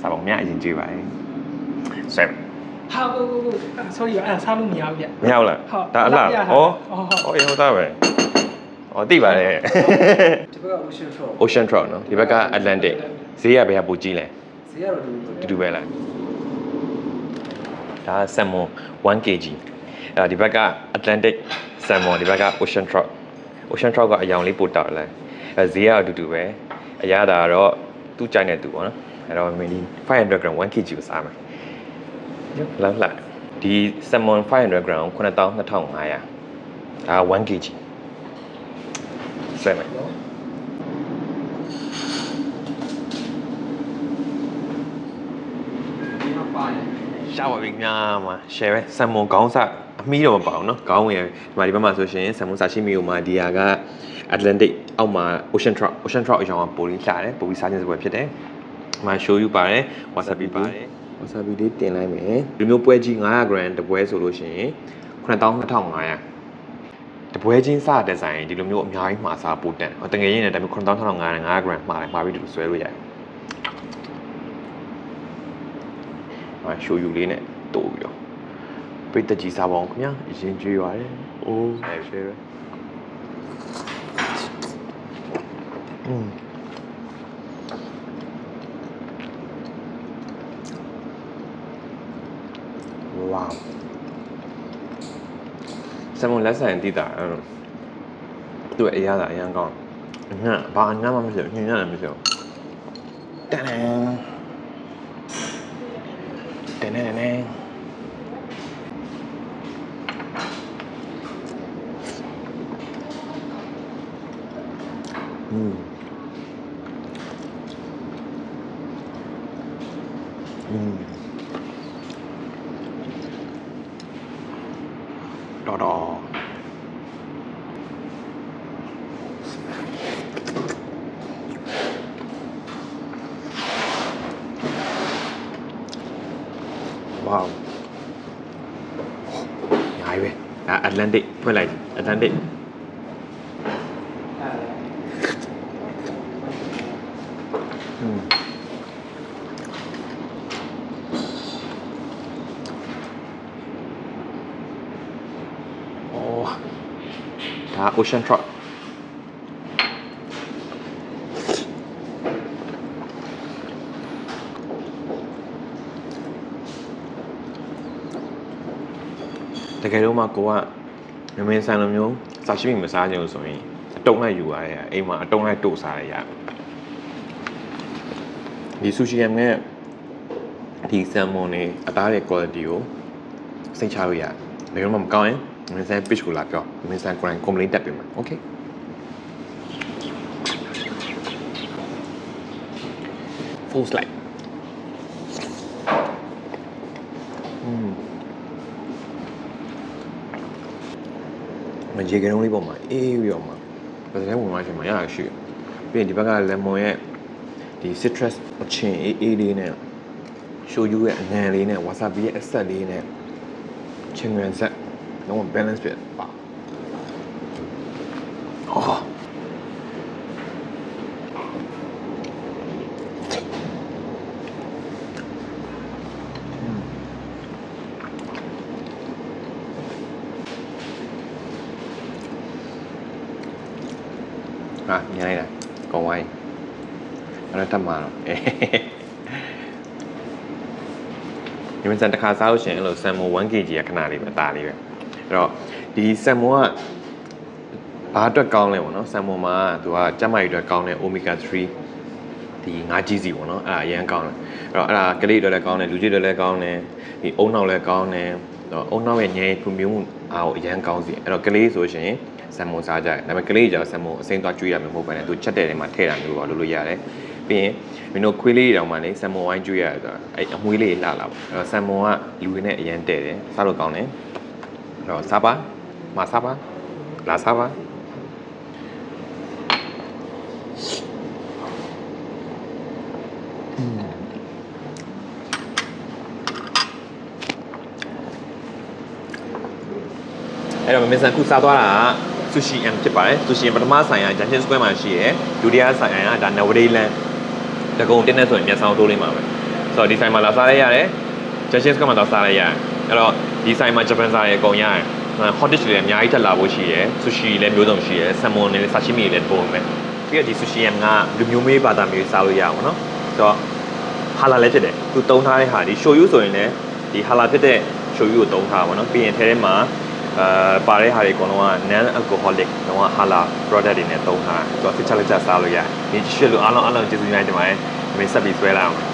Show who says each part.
Speaker 1: စားပုံများအရင်ကြည့်ပါလေဆက်
Speaker 2: ဟာကိုကိုကိုအဲ့ sorry အဲ့ဒါစားလို့မရဘူးဗျ
Speaker 1: မရောက်လား
Speaker 2: ဟုတ်
Speaker 1: ဒါအလား
Speaker 2: ရ
Speaker 1: ဩ
Speaker 2: တာ
Speaker 1: ဩ
Speaker 2: ဟုတ်
Speaker 1: အေးဟုတ်သားပဲဩသိပါတယ်
Speaker 3: ဒီဘက်က ocean trough
Speaker 1: Ocean Trout နော်ဒီဘက်က Atlantic ဈေးကဘယ်ကပိုကြီးလဲ
Speaker 3: ဈေးကတော့တူတူ
Speaker 1: တူတူပဲလားဒါက salmon 1 kg အဲ့ဒါဒီဘက်က Atlantic salmon ဒီဘက်က Ocean Trout Ocean Trout ကအယောင်လေးပိုတောက်လဲအဲဈေးကအတူတူပဲအရသာကတော့သူ့ကြိုက်တဲ့သူပေါ့နော် အဲ့တော့မင်းဒီ500 gram 1 kg ကိုစားမယ်လောက်လာဒီ salmon 500 gram ကို92,500ဒါက1 kg ဆက်မယ်
Speaker 3: နော် ဒီမှာပါတယ်
Speaker 1: ရှာပါပြီညာမှာ share ပဲဆမ်မွန်ခေါင်းစားအမီးတော့မပါဘူးเนาะခေါင်းဝင်ဒီမှာဒီဘက်မှာဆိုရှင်ဆမ်မွန်စာရှိမီကိုမှာဒီဟာက Atlantic အောက်မှာ Ocean Trout Ocean Trout အရောင်ကပိုပြီးလှတယ်ပိုပြီးစားခြင်းစပွဲဖြစ်တယ် ဒီမှာ show you ပါတယ် wasabi ပါတယ် wasabi လေးတင်လိုက်မယ်ဒီမျိုးပွဲကြီး900 gram တပွဲဆိုလို့ရှိရင်92,500တပွဲချင်းစားတဲ့ဆိုင်ဒီလိုမျိုးအများကြီးမှာစားပို့တက်တကယ်ရင်းနဲ့ဒါမျိုး92,500 900 gram မှာတယ်မှာပြီးဒီလိုဆွဲလို့ရတယ်အာ show you လေးနဲ့တိုးပြီးတော့ပိတ်သက်ကြီးစားပါအောင်ခင်ဗျာအရင်ကြွေးပါတယ်အိုးအဲရှယ်ရอื มဝေါဆမ်မွန်လက်ဆန်တည်တာအဲ့လိုသူ့ရဲ့အရာသာအရင်ကောင်းအညာဘာအညာမှမရှိဘူးညညာလည်းမရှိဘူးတန်တန်တန်တန်တန်อืมอืม တော်တော်ဝေါညာပဲဒါ Atlantic ဖွင့်လိုက် Atlantic อื ဩဒါ ocean trout တကယ်တော့မှကိုကမမင်းဆန်လိုမျိုးစာရှိမိမစားကြဘူးဆိုရင်အတုံးလိုက်ယူရတယ်အိမ်မှာအတုံးလိုက်တို့စားရရဒီဆူရှီယမ်နဲ့ဒီဆယ်မွန်နေအသားရဲ့ quality ကိုစိတ်ချလို့ရတယ်ဘယ်တော့မှမကောင်းရင် မင်းဆန် pitch ကိုလာပြောမင်းဆန် grind complaint တက်ပေးမယ် okay full slide อืมမရေကလုံးလေးပေါ်မှာအေးပြီးတော့မှာပစံဝင်သွားချိန်မှာရတာရှိတယ်ပြီးရင်ဒီဘက်က lemon ရဲ့ဒီ citrus အချင်းအေးအေးလေးနဲ့ show you ရဲ့အနံလေးနဲ့ wasabi ရဲ့အဆက်လေးနဲ့ချင်းငံဆက် လုံးဝ balance ဖြစ်ပါအော်ဟာညနေလားကောင်းဝိုင်းအဲ့တော့တတ်မှာတော့အေးဒီမစံတစ်ခါစားလို့ရှိရင်အဲ့လိုဆမ်မွန် 1kg ကခဏလေးပဲအသားလေးပဲ အဲ့တော့ဒီဆမ်မွန်ကဘာအတွက်ကောင်းလဲပေါ့နော်ဆမ်မွန်မှာသူကကျန်းမာရေးအတွက်ကောင်းတဲ့ omega 3ဒီငါးကြီးစီပေါ့နော်အဲ့ဒါအရင်ကောင်းတယ်အဲ့တော့အဲ့ဒါကလေးအတွက်လည်းကောင်းတယ်လူကြီးအတွက်လည်းကောင်းတယ်ဒီအုံနောက်လည်းကောင်းတယ်တော့အုံနောက်ရဲ့ညင်ဖွံ့ဖြိုးမှုအားကိုအရင်ကောင်းစီအဲ့တော့ကလေးဆိုရှင်ဆမ်မွန်စားကြတယ်ဒါပေမဲ့ကလေးကြောင့်ဆမ်မွန်အစိမ်းသွားကျွေးရမှာမဟုတ်ဘဲနဲ့သူချက်တဲ့ထဲမှာထည့်တာမျိုးပါလို့လို့ရတယ်ပြီးရင်မင်းတို့ခွေးလေးတောင်မှလေဆမ်မွန်ဝိုင်းကျွေးရတယ်ဆိုတာအဲ့အမွေးလေးလှလာပေါ့အဲ့တော့ဆမ်မွန်ကလူတွေနဲ့အရင်တဲ့တယ်စားလို့ကောင်းတယ်အဲ့ တော့စားပါမစားပါလာစားပါအဲ့တော့မင်းစံခုစားသွားတာကဆူရှီအမ်ဖြစ်ပါတယ်ဆူရှီအမ်ပထမဆိုင်ကဂျန်ရှင်စကွဲမှာရှိရယ်ဒုတိယဆိုင်ကဒါနဝဒေးလန်တကုံတင်းနေဆိုရင်မျက်စောင်းတိုးလေးမှာပဲဆိုတော့ဒီဆိုင်မှာလာစားရရတယ် Justin ကမှတော့စားရရတယ် အဲ့တော့ဒီဆိုင်မှာဂျပန်စားရအကုန်ရတယ် hot dish တွေလည်းအများကြီးထပ်လာဖို့ရှိရယ် sushi လည်းမျိုးစုံရှိရယ် salmon နဲ့ sashimi တွေလည်းပို့မယ်ပြီးတော့ဒီ sushi ကလူမျိုးမေးဘာသာမျိုးစားလို့ရအောင်နော်ဆိုတော့ဟာလာလည်းဖြစ်တယ်သူတုံးထားတဲ့ဟာဒီရှိုယူဆိုရင်လည်းဒီဟာလာဖြစ်တဲ့ရှိုယူကိုတုံးထားပါတော့ပြီးရင်ထဲထဲမှာအာပါတဲ့ဟာတွေအကုန်လုံးက non alcoholic တော့ဟာလာ product တွေနဲ့တုံးထားတယ်သူက feature လက်ချက်စားလို့ရတယ်ဒီရှိလို့အားလုံးအားလုံးကျေးဇူးများတင်ပါတယ်ဒီနေ့ဆက်ပြီးဆွဲလာအောင်